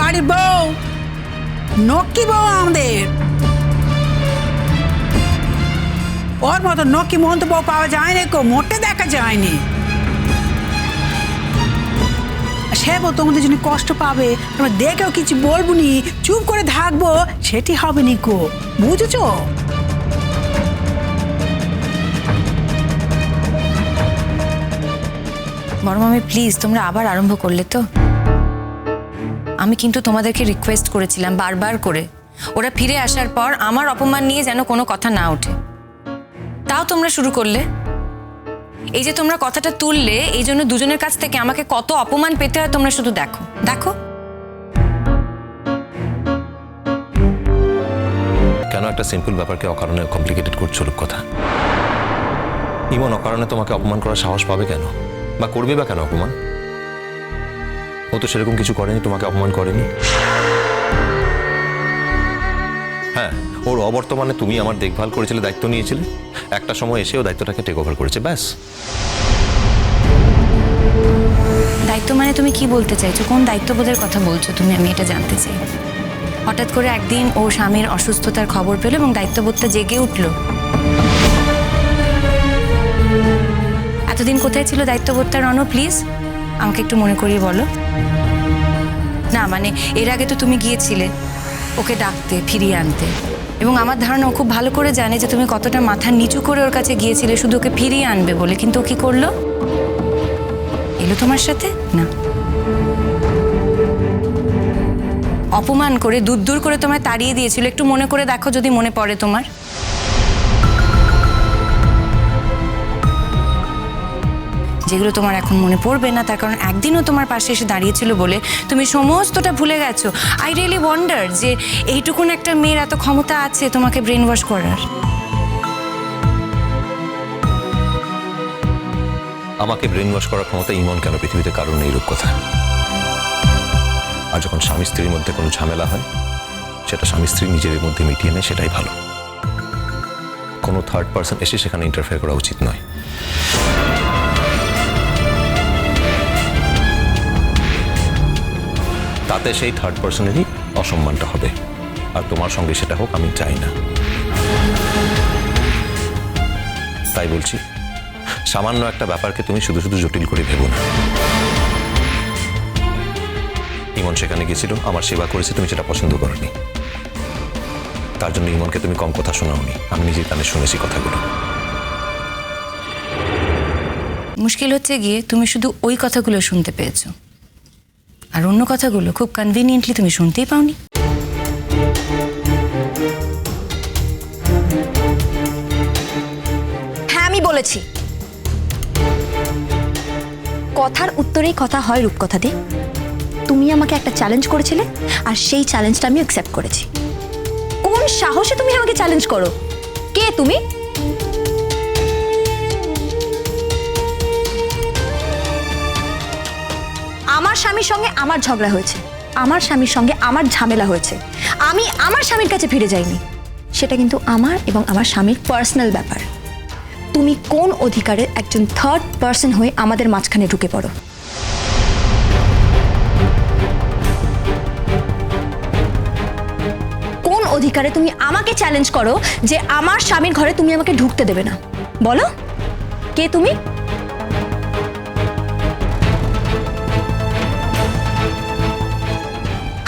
বাড়ির বউ নক্কি বউ আমাদের। ওর মতো নক্কি মন্ত বউ পাওয়া যায়নি কো, মোটে দেখা যায়নি সে বউ তোমাদের জন্য কষ্ট পাবে, আমরা দেখেও কিছু বলব নি, চুপ করে থাকব, সেটি হবে নি কো, বুঝেছ? বড় মামি প্লিজ তোমরা আবার আরম্ভ করলে তো। আমি কিন্তু তোমাদেরকে রিকোয়েস্ট করেছিলাম বারবার করে। ওরা ফিরে আসার পর আমার অপমান নিয়ে যেন কোনো কথা না ওঠে। তাও তোমরা শুরু করলে? এই যে তোমরা কথাটা তুললে, এই জন্য দুজনের কাছ থেকে আমাকে কত অপমান পেতে হয় তোমরা শুধু দেখো। দেখো। কেন একটা সিম্পল ব্যাপারকে অকারণে কমপ্লিকেটেড করছ কথা ইমন অকারণে তোমাকে অপমান করার সাহস পাবে কেন? বা করবে বা কেন অপমান? ও তো সেরকম কিছু করেনি, তোমাকে অপমান করেনি। হ্যাঁ ওর অবর্তমানে তুমি আমার দেখভাল করেছিলে, দায়িত্ব নিয়েছিলে। একটা সময় এসেও দায়িত্বটাকে টেক ওভার করেছে, ব্যাস। দায়িত্ব মানে তুমি কি বলতে চাইছো? কোন দায়িত্ববোধের কথা বলছো তুমি? আমি এটা জানতে চাই। হঠাৎ করে একদিন ও স্বামীর অসুস্থতার খবর পেল এবং দায়িত্ববোধটা জেগে উঠল। এতদিন কোথায় ছিল দায়িত্ববোধটা? রণ, প্লিজ। আমাকে একটু মনে করিয়ে বলো। না মানে এর আগে তো তুমি গিয়েছিলে ওকে ডাকতে, ফিরিয়ে আনতে। এবং আমার ধারণা ও খুব ভালো করে জানে যে তুমি কতটা মাথা নিচু করে ওর কাছে গিয়েছিলে, শুধু ওকে ফিরিয়ে আনবে বলে। কিন্তু ও কি করল? এলো তোমার সাথে? না। অপমান করে, দূর দূর করে তোমায় তাড়িয়ে দিয়েছিল। একটু মনে করে দেখো যদি মনে পড়ে তোমার। যেগুলো তোমার এখন মনে পড়বে না, তার কারণ একদিনও তোমার পাশে এসে দাঁড়িয়েছিল বলে তুমি সমস্তটা ভুলে গেছো। আই রিয়েলি ওয়ান্ডার যে এইটুকুন একটা মেয়ের এত ক্ষমতা আছে তোমাকে ব্রেন ওয়াশ করার। আমাকে ব্রেন ওয়াশ করার ক্ষমতা ইমন কেন? পৃথিবীতে কারণ এইরূপ কথা আর যখন স্বামী স্ত্রীর মধ্যে কোনো ঝামেলা হয়, সেটা স্বামী স্ত্রী নিজেদের মধ্যে মিটিয়ে নেয়, সেটাই ভালো। কোনো থার্ড পার্সন এসে সেখানে ইন্টারফেয়ার করা উচিত নয়। তাতে সেই থার্ড পার্সনেরই অসম্মানটা হবে। আর তোমার সঙ্গে সেটা হোক, আমি চাই না। তাই বলছি, সামান্য একটা ব্যাপারকে তুমি শুধু শুধু জটিল করে ভেবো না। ইমন সেখানে গেছিল আমার সেবা করেছে, তুমি সেটা পছন্দ করনি। তার জন্য ইমনকে তুমি কম কথা শোনাওনি, আমি নিজের কানে শুনেছি কথাগুলো। মুশকিল হচ্ছে গিয়ে তুমি শুধু ওই কথাগুলো শুনতে পেয়েছ। আর অন্য কথাগুলো খুব কনভিনিয়েন্টলি তুমি শুনতেই পাওনি। হ্যাঁ আমি বলেছি। কথার উত্তরেই কথা হয় রূপকথা দি তুমি আমাকে একটা চ্যালেঞ্জ করেছিলে, আর সেই চ্যালেঞ্জটা আমি অ্যাকসেপ্ট করেছি। কোন সাহসে তুমি আমাকে চ্যালেঞ্জ করো? কে তুমি? স্বামীর সঙ্গে আমার ঝগড়া হয়েছে। আমার স্বামীর সঙ্গে আমার ঝামেলা হয়েছে। আমি আমার স্বামীর কাছে ফিরে যাইনি। সেটা কিন্তু আমার এবং আমার স্বামীর পার্সোনাল ব্যাপার। তুমি কোন অধিকারে একজন থার্ড পার্সন হয়ে আমাদের মাঝখানে ঢুকে পড়ো? কোন অধিকারে তুমি আমাকে চ্যালেঞ্জ করো যে আমার স্বামীর ঘরে তুমি আমাকে ঢুকতে দেবে না? বলো? কে তুমি?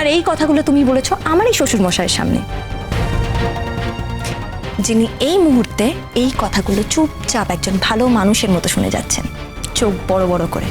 আর এই কথাগুলো তুমি বলেছ আমারই শ্বশুর মশাইয়ের সামনে। যিনি এই মুহূর্তে এই কথাগুলো চুপচাপ একজন ভালো মানুষের মতো শুনে যাচ্ছেন, চোখ বড় বড় করে।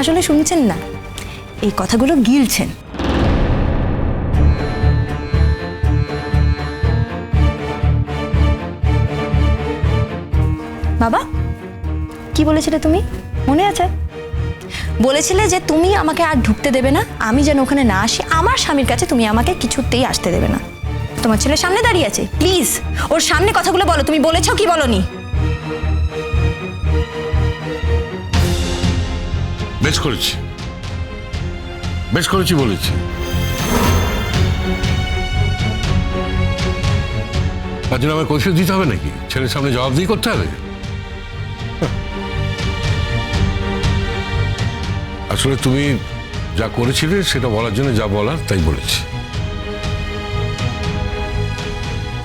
আসলে শুনছেন না, এই কথাগুলো গিলছেন। বাবা, কি বলেছিলে তুমি? মনে আছে? বলেছিলে যে তুমি আমাকে আর ঢুকতে দেবে না। আমি যেন ওখানে না আসি, আমার স্বামীর কাছে তুমি আমাকে কিছুতেই আসতে দেবে না। তোমার ছেলে সামনে দাঁড়িয়ে আছে প্লিজ ওর সামনে কথাগুলো বলো, তুমি বলেছ কি বলনি? বেশ করেছি। বেশ করেছি বলেছি। তার জন্য আমার কৈফিয়ত দিতে হবে নাকি? ছেলের সামনে জবাবদিহি করতে হবে? আসলে তুমি যা করেছিলে সেটা বলার জন্য যা বলার তাই বলেছি।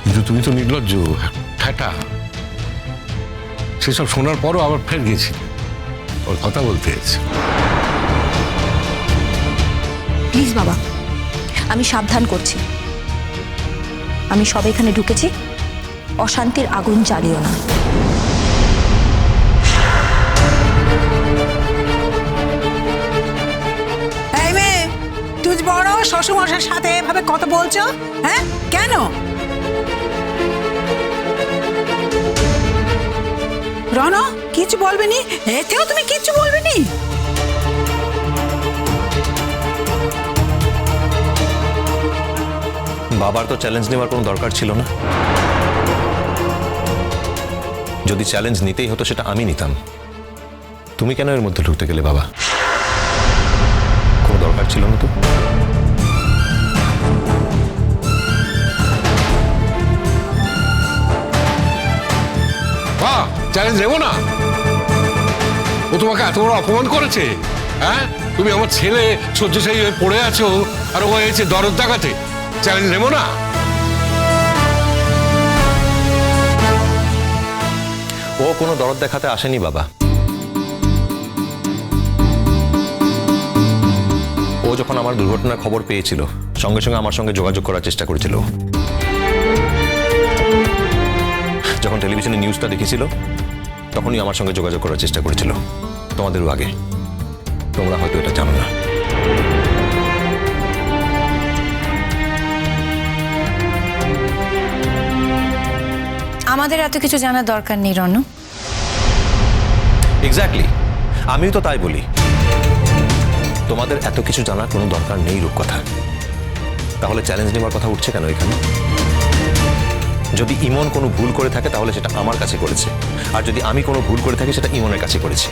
কিন্তু তুমি তো নির্লজ্জ ঠেটা সেসব শোনার পরও আবার ফের গেছি ওর কথা বলতে এসেছে। প্লিজ বাবা, আমি সাবধান করছি। আমি সব এখানে ঢুকেছি, অশান্তির আগুন জ্বালিও না। বড় শ্বশুরমশার সাথে এভাবে কথা বলছো? হ্যাঁ? কেন? রণ কিছু বলবে নি এতেও তুমি কিছু বলবে নি বাবার তো চ্যালেঞ্জ নেওয়ার কোনো দরকার ছিল না। যদি চ্যালেঞ্জ নিতেই হতো, সেটা আমি নিতাম। তুমি কেন এর মধ্যে ঢুকতে গেলে বাবা? কোনো দরকার ছিল না তো? চ্যালেঞ্জ নেব না। ও তোমাকে এত বড় অপমান করেছে হ্যাঁ? তুমি আমার ছেলে, শয্যশায়ী হয়ে পড়ে আছো, আর ও হয়েছে দরদ দেখাতে চ্যালেঞ্জ নেব না? ও কোনো দরদ দেখাতে আসেনি, বাবা। ও যখন আমার দুর্ঘটনার খবর পেয়েছিল, সঙ্গে সঙ্গে আমার সঙ্গে যোগাযোগ করার চেষ্টা করেছিল। যখন টেলিভিশনে নিউজটা দেখেছিল তখনই আমার সঙ্গে যোগাযোগ করার চেষ্টা করেছিল। তোমাদেরও আগে। তোমরা হয়তো এটা জানো না। আমাদের এত কিছু জানার দরকার নেই রনু। এক্স্যাক্টলি আমিও তো তাই বলি। তোমাদের এত কিছু জানার কোনো দরকার নেই রূপকথা। তাহলে চ্যালেঞ্জ নেওয়ার কথা উঠছে কেন এখানে? যদি ইমন কোনো ভুল করে থাকে, তাহলে সেটা আমার কাছে করেছে। আর যদি আমি কোনো ভুল করে থাকি, সেটা ইমনের কাছে করেছি।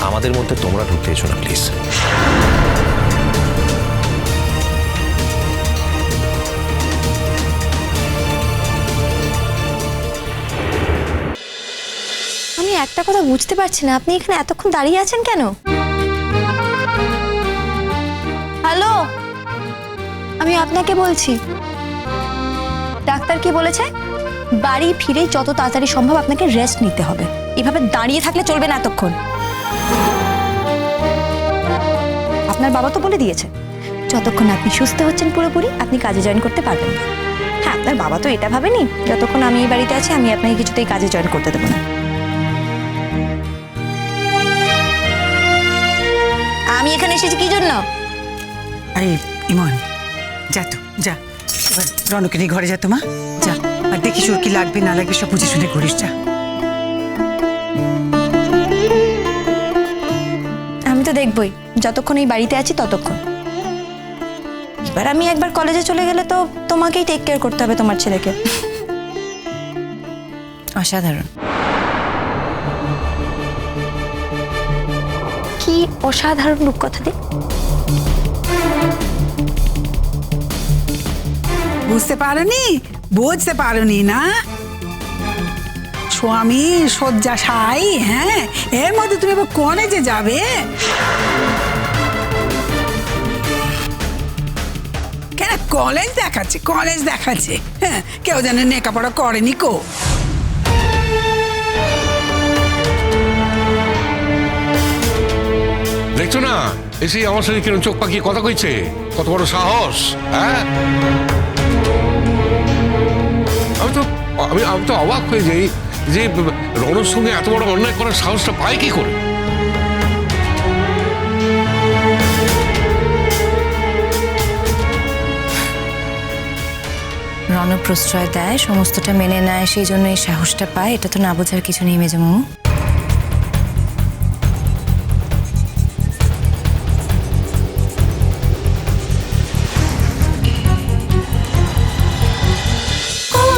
আমাদের মধ্যে তোমরা ঢুকতে এসো না, প্লিজ। আমি একটা কথা বুঝতে পারছি না। আপনি এখানে এতক্ষণ দাঁড়িয়ে আছেন কেন? হ্যালো? আমি আপনাকে বলছি। ডাক্তার কি বলেছে, বাড়ি ফিরে যত তাড়াতাড়ি সম্ভব আপনাকে রেস্ট নিতে হবে। এভাবে দাঁড়িয়ে থাকলে চলবে না এতক্ষণ। আপনার বাবা তো বলে দিয়েছে, যতক্ষণ আপনি সুস্থ হচ্ছেন পুরোপুরি, আপনি কাজে জয়েন করতে পারবেন না। হ্যাঁ আপনার বাবা তো এটা ভাবেনি, যতক্ষণ আমি এই বাড়িতে আছি, আমি আপনাকে কিছুতেই কাজে জয়েন করতে দেবো না। আমি এখানে এসেছি কি জন্য? এই ইমন, যা তো, যা। এবার রনকে নিয়ে ঘরে যা তোমা যা আর দেখিস ওর কি লাগবে না লাগবে সব বুঝে শুনে করিস যা। আমি তো দেখবই যতক্ষণ এই বাড়িতে আছি ততক্ষণ। এবার আমি একবার কলেজে চলে গেলে তো তোমাকেই টেক কেয়ার করতে হবে তোমার ছেলেকে। অসাধারণ। কি অসাধারণ রূপকথা দি। বুঝতে পারোনি? বুঝতে পারোনি না? স্বামী শয্যাশাই হ্যাঁ? এর মধ্যে তুমি এবার কলেজে যাবে? কেন কলেজ দেখাচ্ছে কলেজ দেখাচ্ছে? হ্যাঁ কেউ যেন নেকাপড়া করেনি কো। দেখছ না? এসে আমার সঙ্গে কিরম চোখ পাকিয়ে কথা কইছে? কত বড় সাহস হ্যাঁ? আমি তো আমি আমি তো অবাক হয়ে যাই যে রণর সঙ্গে এত বড় অন্যায় করার সাহসটা পায় কি করে? রণ প্রশ্রয় দেয়, সমস্তটা মেনে নেয়, সেই জন্য এই সাহসটা পায়। এটা তো না বোঝার কিছু নেই মেজমামু